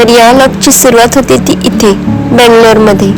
तर या लॉकची सुरुवात होते ती इथे बेंगलोरमध्ये.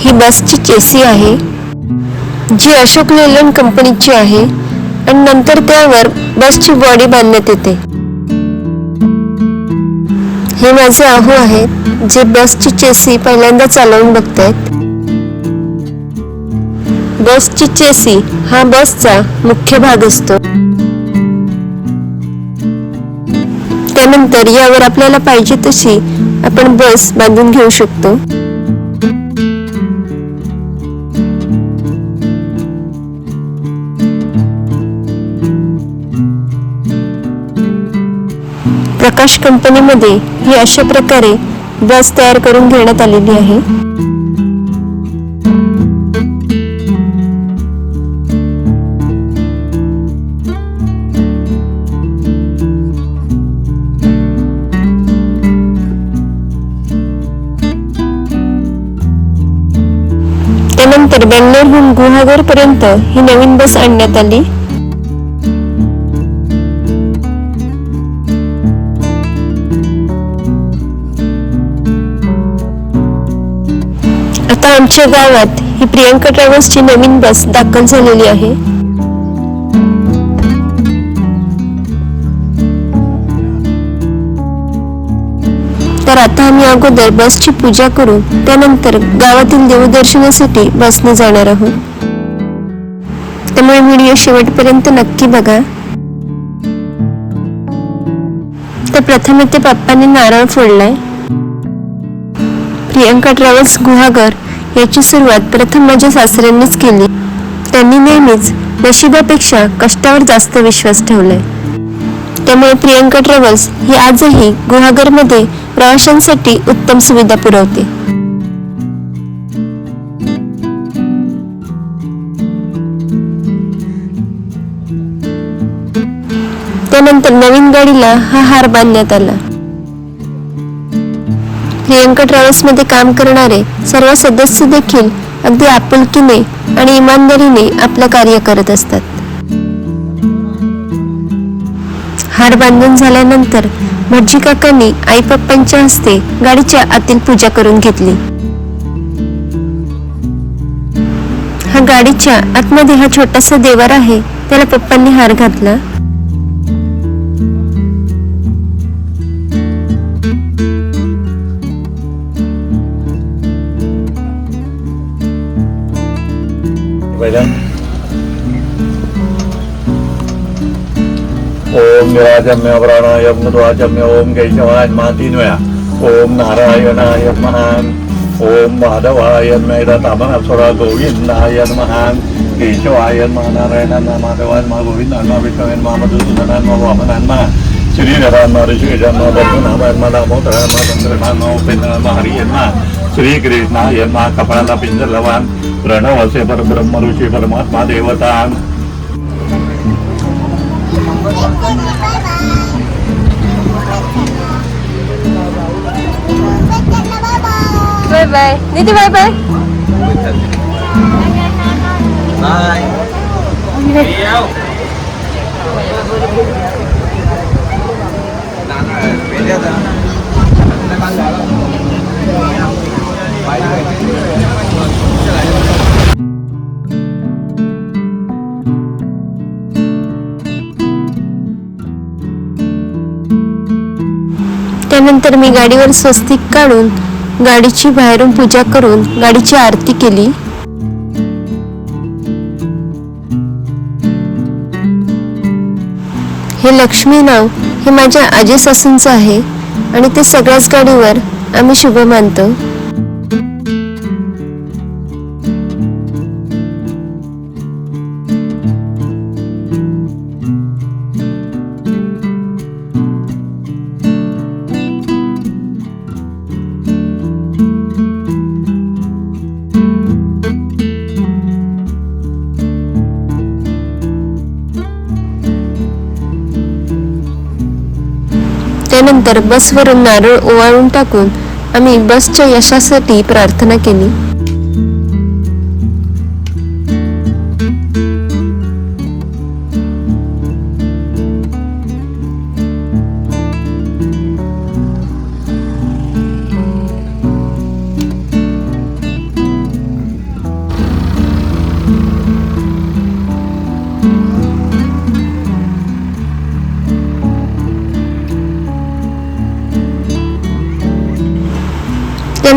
ही बसची चेसी आहे जी अशोक लेलन कंपनीची आहे आणि नंतर त्यावर बसची बॉडी बांधण्यात येते. हे माझे आहू आहेत जे बसची चेसी पहिल्यांदा चालवून बघतायत. बसची चेसी हा बसचा मुख्य भाग असतो. त्यानंतर यावर आपल्याला पाहिजे तशी आपण बस बांधून घेऊ शकतो. प्रकाश कंपनीमध्ये ही अशा प्रकारे बस तयार करून घेण्यात आलेली आहे. बेंगलोरहून पर्यंत ही नवीन बस आणण्यात आली. आता आमच्या गावात ही प्रियांका ट्रॅव्हल्सची नवीन बस दाखल झालेली आहे. तर आता आम्ही अगोदर बसची पूजा करू त्यानंतर गावातील देवदर्शनासाठी बसने जाणार आहोत. त्यामुळे व्हिडिओ शेवटपर्यंत नक्की बघा. तर प्रथम इथे पप्पांनी नारळ फोडलाय. प्रियंका ट्रॅव्हल्स गुहागर याची सुरुवात प्रथम माझ्या सासऱ्यांनीच केली. त्यांनी नेहमीच नशिबापेक्षा कष्टावर जास्त विश्वास ठेवलाय. त्यामुळे प्रियंका ट्रॅव्हल्स ही आजही गुहागरमध्ये प्रवाशांसाठी उत्तम सुविधा पुरवते. त्यानंतर नवीन गाडीला हा हार बांधण्यात आला. प्रियंका ट्रॅव्हल्समध्ये काम करणारे सर्व सदस्य देखील अगदी आपुलकीने आणि इमानदारीने आपलं कार्य करत असतात. हार बांधून झाल्यानंतर भटजी काकांनी आई पप्पांच्या हस्ते गाडीच्या आतील पूजा करून घेतली. हा गाडीच्या आतमध्ये हा छोटासा देवर आहे त्याला पप्पांनी हार घातला. निराजम्य प्राणायम ध्वाजम्य ओम केशवाय मा तीन वेळा ओम नारायणाय महान ओम माधवाय मेदा तामन गोविंदाय महान केशवाय मा नारायण माधवाय मा गोविंद मा विष्णू मा मधुसूदन मा वामन मा श्रीधरान मा ऋषिकेशान मा बद्धुनामाय मा दामोदराय मा चंद्रकान मा उपेंद्र मा हरियन मा श्रीकृष्णाय मा कपाळाला पिंजर लवान परब्रह्म ऋषी परमात्मा देवता बाय. निधी बाय बाय. त्यानंतर मी गाडीवर स्वस्तिक काढून गाडीची बाहेरून पूजा करून गाडीची आरती केली. हे लक्ष्मी नाव हे माझ्या आजी सासूंचं आहे आणि ते सगळ्याच गाडीवर आम्ही शुभ मानतो. नंतर बसवरून नारळ ओवाळून टाकून आम्ही बसच्या यशासाठी प्रार्थना केली.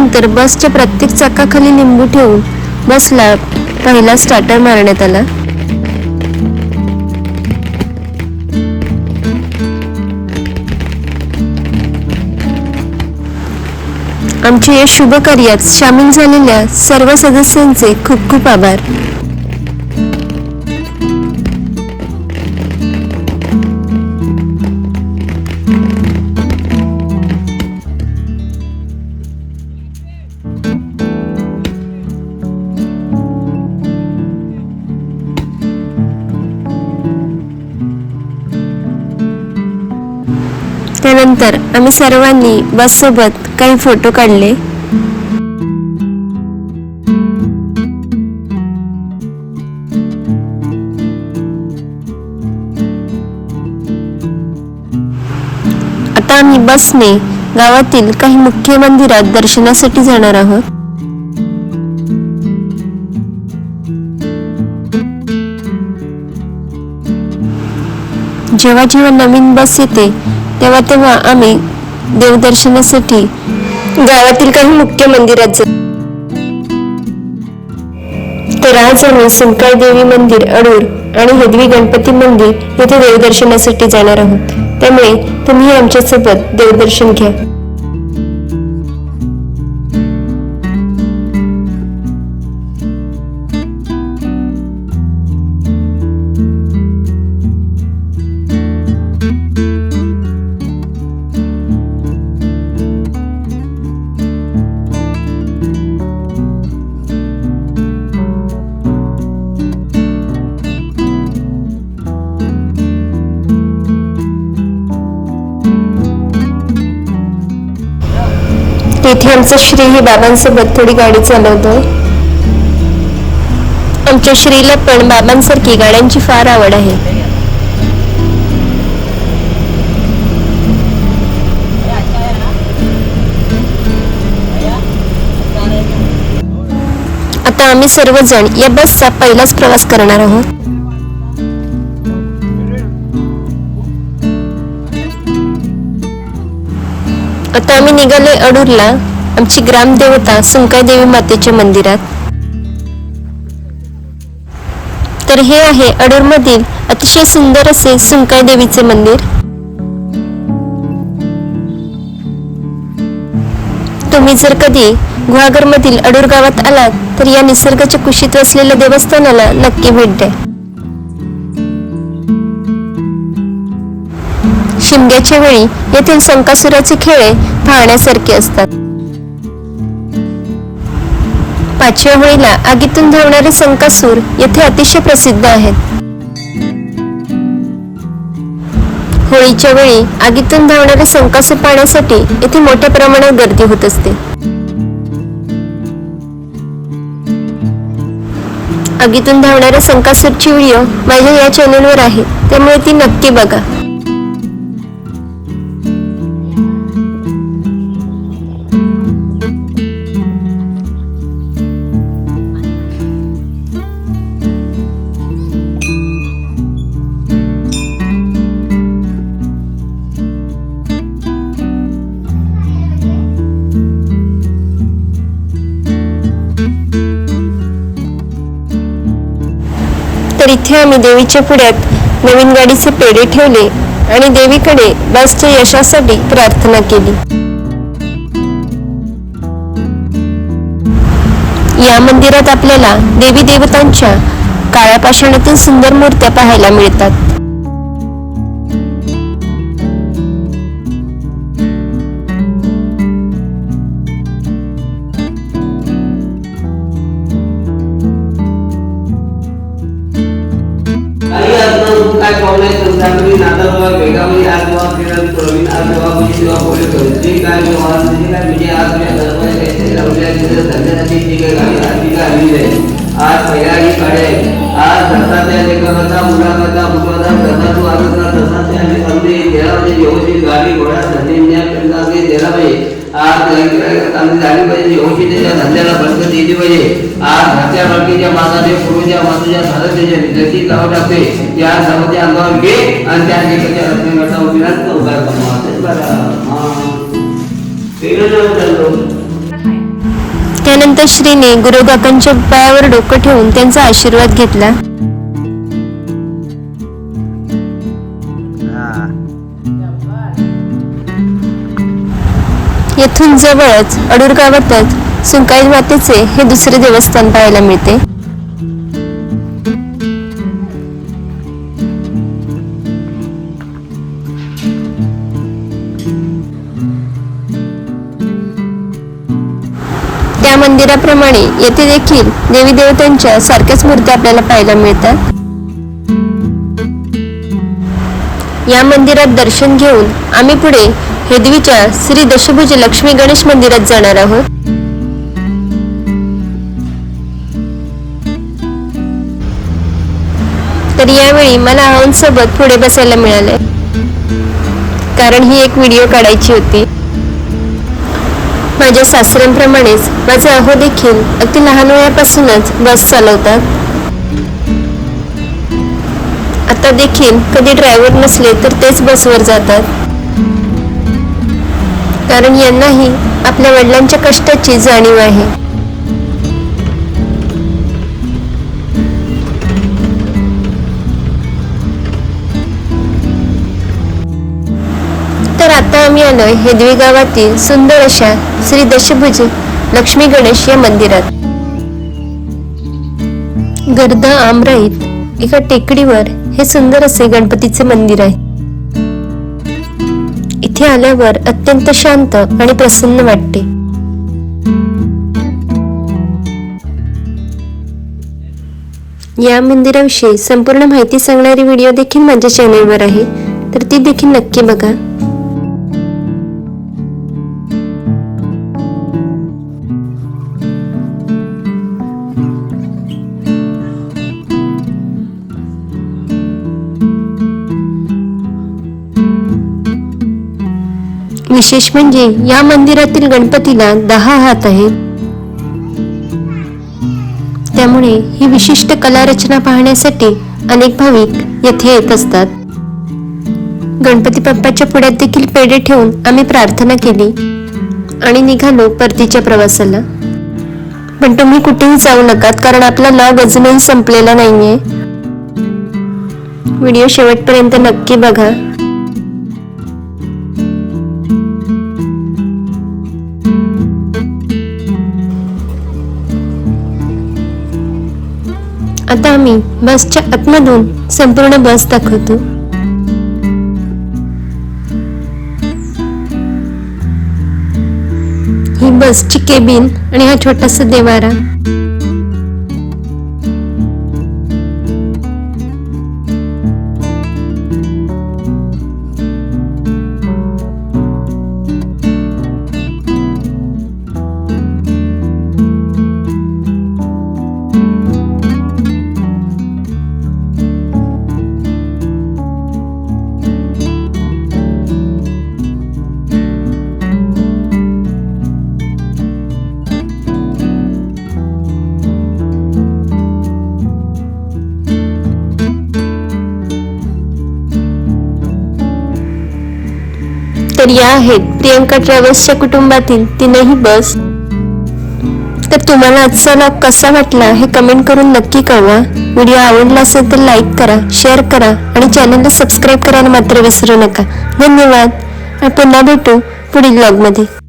त्यानंतर बसच्या प्रत्येक चाकाखाली लिंबू ठेवून बसला पहिला स्टार्टर मारण्यात आला. आमच्या या शुभ कार्यात सामील झालेल्या सर्व सदस्यांचे खूप खूप आभार. त्यानंतर आम्ही सर्वांनी बससोबत काही फोटो काढले. आता आम्ही बसने गावातील काही मुख्य मंदिरात दर्शनासाठी जाणार आहोत. जेव्हा जेव्हा नवीन बस येते तेव्हा तेव्हा आम्ही देवदर्शनासाठी गावातील काही मुख्य मंदिरात जातो. तर आज आम्ही सुंकाई देवी मंदिर अडूर आणि हेदवी गणपती मंदिर येथे देवदर्शनासाठी जाणार आहोत. त्यामुळे तुम्ही आमच्यासोबत देवदर्शन घ्या. तेथे आमचं श्री ही बाबांसोबत थोडी गाडी चालवतो आमच्या श्रीला पण बाबांसारखी गाड्यांची फार आवड आहे. आता आम्ही सर्वजण या बसचा पहिलाच प्रवास करणार आहोत. आता आम्ही निघालोय अडूरला आमची ग्रामदेवता सुंकाई देवी मातेच्या मंदिरात. तर हे आहे अडूर मधील अतिशय सुंदर असे सुंकाई देवीचे मंदिर. तुम्ही जर कधी गुहागर मधील अडूर गावात आलात तर या निसर्गाच्या कुशीत असलेल्या देवस्थानाला नक्की भेट द्या. शिमग्याच्या वेळी येथील संकासुराचे खेळे पाहण्यासारखे असतात. पाचव्या होळीला आगीतून धावणारे संकासूर येथे अतिशय प्रसिद्ध आहेत. होळीच्या वेळी आगीतून धावणारे संकासूर पाहण्यासाठी येथे मोठ्या प्रमाणात गर्दी होत असते. आगीतून धावणाऱ्या संकासूरची व्हिडिओ माझ्या या चॅनलवर आहे त्यामुळे ती नक्की बघा. तर इथे आम्ही देवीच्या पुढ्यात नवीन गाडीचे पेढे ठेवले आणि देवीकडे बसच्या यशासाठी प्रार्थना केली. या मंदिरात आपल्याला देवी देवतांच्या काळ्या पाषाणातील सुंदर मूर्त्या पाहायला मिळतात. प्रॉब्लेम संस्थापनी नाताळवा वेगावली आजवा किरण प्रवीण आजवा बुजिवा बोले जे काय व्यवहार जे काय विजय आज मी दरबार काहीतरी लावल्या तिथे धंद्यासाठी जी काही गाडी आहे आज पहिला ही आज धर्माच्या लेखकाचा मुलाखाचा मुलाचा धर्मा तू आनंद तसा ते आम्ही समजे व्यवस्थित गाडी घोडा धंदे न्याय करता ते द्यायला पाहिजे आज काही चांगली झाली पाहिजे व्यवस्थित त्याच्या धंद्याला बरकत दिली पाहिजे. आज घरच्या बाकीच्या माताच्या पूर्वच्या माताच्या झालं त्याच्या जशी लावत लागते त्या सर्वच्या अंगावर घे आणि त्या ठिकाणच्या रत्नागटा उभी राहत उभा कमावा बरं. हा. वेगळं नाही चाललो त्यानंतर श्रीने गुरुकाकांच्या पायावर डोकं ठेवून त्यांचा आशीर्वाद घेतला. येथून जवळच अडूर गावातच सुंकाई मातेचे हे दुसरे देवस्थान पाहायला मिळते. त्या मंदिराप्रमाणे येथे देखील देवी देवतांच्या सारख्याच मूर्ती आपल्याला पाहायला मिळतात. या मंदिरात दर्शन घेऊन आम्ही पुढे हेदवीच्या श्री दशभुज लक्ष्मी गणेश मंदिरात जाणार आहोत. तर यावेळी मला आहोन सोबत पुढे बसायला मिळाले कारण ही एक व्हिडिओ काढायची होती. माझ्या सासऱ्यांप्रमाणेच माझे अहो देखील अगदी लहान वयापासूनच बस चालवतात. आता देखील कधी ड्रायव्हर नसले तर तेच बसवर जातात. कारण यांनाही आपल्या वडिलांच्या कष्टाची जाणीव आहे. तर आता आम्ही आलोय हेदवी गावातील सुंदर अशा श्री दशभुज लक्ष्मी गणेश या मंदिरात. गर्दा आमराईत एका टेकडीवर हे सुंदर असे गणपतीचे मंदिर आहे. इथे आल्यावर अत्यंत शांत आणि प्रसन्न वाटते. या मंदिराविषयी संपूर्ण माहिती सांगणारी व्हिडिओ देखील माझ्या चॅनेलवर आहे. तर ती देखील नक्की बघा. विशेष म्हणजे या मंदिरातील गणपतीला दहा हात आहेत. त्यामुळे ही विशिष्ट कला रचना पाहण्यासाठी अनेक भाविक येथे येत असतात. गणपती बाप्पाच्या पुढ्यात देखील पेढे ठेवून आम्ही प्रार्थना केली आणि निघालो परतीच्या प्रवासाला. पण तुम्ही कुठेही जाऊ नकात कारण आपला लॉग अजूनही संपलेला नाहीये. व्हिडिओ शेवटपर्यंत नक्की बघा. आता आम्ही बसच्या आतमधून संपूर्ण बस दाखवतो. ही बसची केबिन आणि हा छोटासा देवारा. तर या आहेत. प्रियंका ट्रॅव्हल्सच्या कुटुंबातील तीनही बस. तर तुम्हाला आजचा लॉग कसा वाटला हे कमेंट करून नक्की कळवा. व्हिडिओ आवडला असेल तर लाईक करा शेअर करा आणि चॅनलला सबस्क्राईब करायला मात्र विसरू नका. धन्यवाद. आणि पुन्हा भेटू पुढील ब्लॉगमध्ये